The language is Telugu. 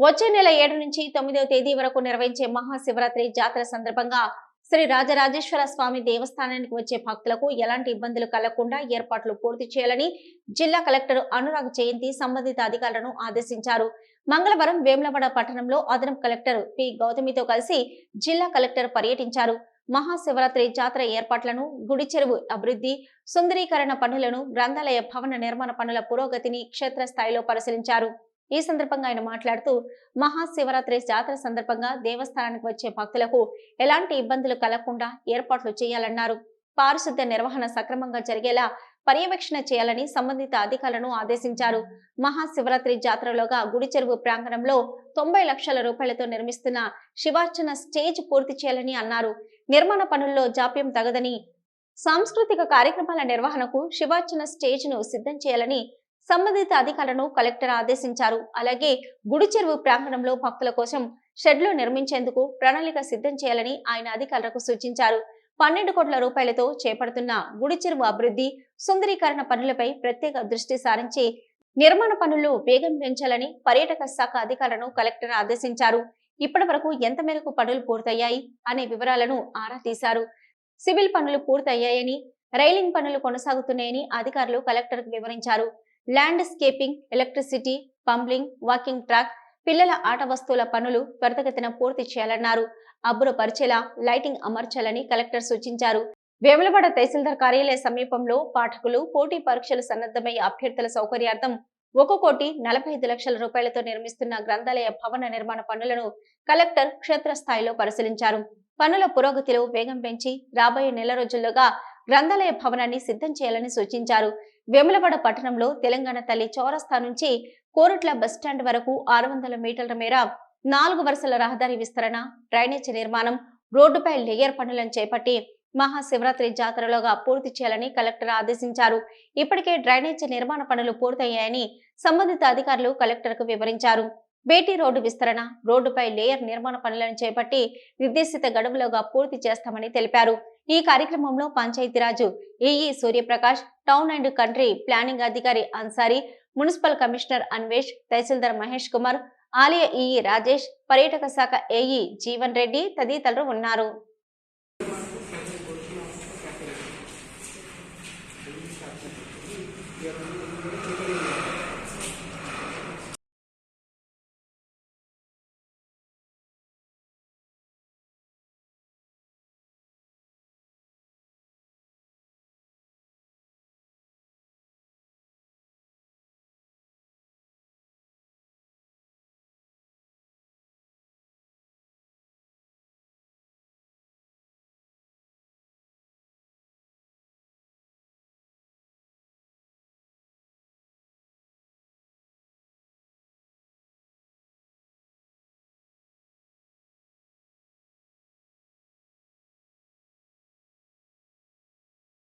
వచ్చే నెల ఏడు నుంచి తొమ్మిదవ తేదీ వరకు నిర్వహించే మహాశివరాత్రి జాతర సందర్భంగా శ్రీ రాజరాజేశ్వర స్వామి దేవస్థానానికి వచ్చే భక్తులకు ఎలాంటి ఇబ్బందులు కలగకుండా ఏర్పాట్లు పూర్తి చేయాలని జిల్లా కలెక్టర్ అనురాగ్ జయంతి సంబంధిత అధికారులను ఆదేశించారు. మంగళవారం వేములవాడ పట్టణంలో అదనపు కలెక్టర్ పి గౌతమితో కలిసి జిల్లా కలెక్టర్ పర్యటించారు. మహాశివరాత్రి జాతర ఏర్పాట్లను గుడి చెరువు అభివృద్ధి సుందరీకరణ పనులను గ్రంథాలయ భవన నిర్మాణ పనుల పురోగతిని క్షేత్రస్థాయిలో పరిశీలించారు. ఈ సందర్భంగా ఆయన మాట్లాడుతూ మహాశివరాత్రి జాతర సందర్భంగా దేవస్థానానికి వచ్చే భక్తులకు ఎలాంటి ఇబ్బందులు కలగకుండా ఏర్పాట్లు చేయాలన్నారు. పారిశుద్ధ్య నిర్వహణ సక్రమంగా జరిగేలా పర్యవేక్షణ చేయాలని సంబంధిత అధికారులను ఆదేశించారు. మహాశివరాత్రి జాతరలోగా గుడి చెరువు ప్రాంగణంలో తొంభై లక్షల రూపాయలతో నిర్మిస్తున్న శివార్చన స్టేజ్ పూర్తి చేయాలని అన్నారు. నిర్మాణ పనుల్లో జాప్యం తగదని సాంస్కృతిక కార్యక్రమాల నిర్వహణకు శివార్చన స్టేజ్ను సిద్ధం చేయాలని సంబంధిత అధికారులను కలెక్టర్ ఆదేశించారు. అలాగే గుడి చెరువు ప్రాంగణంలో భక్తుల కోసం షెడ్లు నిర్మించేందుకు ప్రణాళిక సిద్ధం చేయాలని ఆయన అధికారులకు సూచించారు. పన్నెండు కోట్ల రూపాయలతో చేపడుతున్న గుడి చెరువు అభివృద్ధి సుందరీకరణ పనులపై ప్రత్యేక దృష్టి సారించి నిర్మాణ పనులు వేగం పెంచాలని పర్యాటక శాఖ అధికారులను కలెక్టర్ ఆదేశించారు. ఇప్పటి వరకు ఎంత మేరకు పనులు పూర్తయ్యాయి అనే వివరాలను ఆరా తీశారు. సివిల్ పనులు పూర్తయ్యాయని రైలింగ్ పనులు కొనసాగుతున్నాయని అధికారులు కలెక్టర్కు వివరించారు. Landscaping electricity plumbing walking track పిల్లల ఆట వస్తువుల పనులు త్వరితగతిన పూర్తి చేయాలన్నారు. అబ్బురపరిచేలా లైటింగ్ అమర్చాలని కలెక్టర్ సూచించారు. వేములవాడ తహసీల్దార్ కార్యాలయ సమీపంలో పాఠకులు పోటీ పరీక్షలు సన్నద్ధమయ్యే అభ్యర్థుల సౌకర్యార్థం ఒక కోటి నలభై ఐదు లక్షల రూపాయలతో నిర్మిస్తున్న గ్రంథాలయ భవన నిర్మాణ పనులను కలెక్టర్ క్షేత్రస్థాయిలో పరిశీలించారు. పనుల పురోగతిలో వేగం పెంచి రాబోయే నెల రోజుల్లోగా గ్రంథాలయ భవనాన్ని సిద్ధం చేయాలని సూచించారు. వెములవాడ పట్టణంలో తెలంగాణ తల్లి చౌరస్తా నుంచి కోరుట్ల బస్టాండ్ వరకు ఆరు వందల మీటర్ల మేర నాలుగు వరుసల రహదారి విస్తరణ డ్రైనేజీ నిర్మాణం రోడ్డుపై లేయర్ పనులను చేపట్టి మహాశివరాత్రి జాతరలోగా పూర్తి చేయాలని కలెక్టర్ ఆదేశించారు. ఇప్పటికే డ్రైనేజీ నిర్మాణ పనులు పూర్తయ్యాయని సంబంధిత అధికారులు కలెక్టర్కు వివరించారు. బేటీ రోడ్డు విస్తరణ రోడ్డుపై లేయర్ నిర్మాణ పనులను చేపట్టి నిర్దేశిత గడువులోగా పూర్తి చేస్తామని తెలిపారు. ఈ కార్యక్రమంలో Panchayati Raj A E Suryaprakash town and country planning అధికారి అన్సారీ మున్సిపల్ కమిషనర్ అన్వేష్ తహసీల్దార్ మహేష్ కుమార్ ఆలయ ఈఈ రాజేష్ పర్యాటక శాఖ ఏఈ జీవన్ రెడ్డి తదితరులు ఉన్నారు.